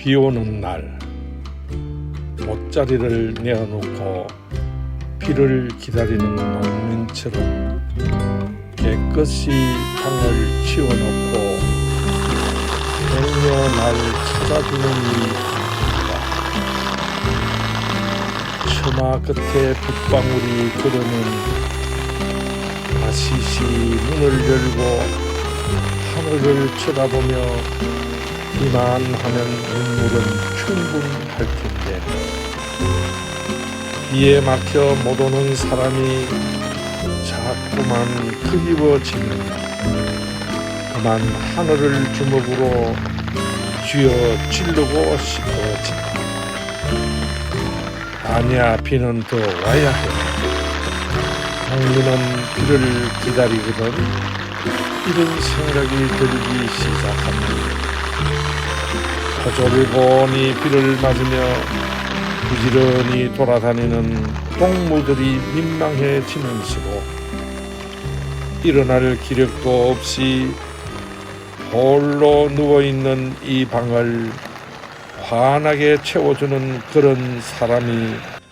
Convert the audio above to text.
비 오는 날 못자리를 내어놓고 비를 기다리는 농민처럼 깨끗이 방을 치워놓고 행여 날 찾아주는 이입니다 처마 끝에 붓방울이 흐르는 아시시 문을 열고 하늘을 쳐다보며 비만하면 눈물은 충분할 텐데 비에 막혀 못 오는 사람이 자꾸만 그리워지는 그만 하늘을 주먹으로 쥐어 찌르고 싶어진다. 아니야 비는 더 와야 해. 국민은 비를 기다리거든 이런 생각이 들기 시작합니다. 허졸고니 비를 맞으며 부지런히 돌아다니는 동무들이 민망해지는 시고 일어날 기력도 없이 홀로 누워있는 이 방을 환하게 채워주는 그런 사람이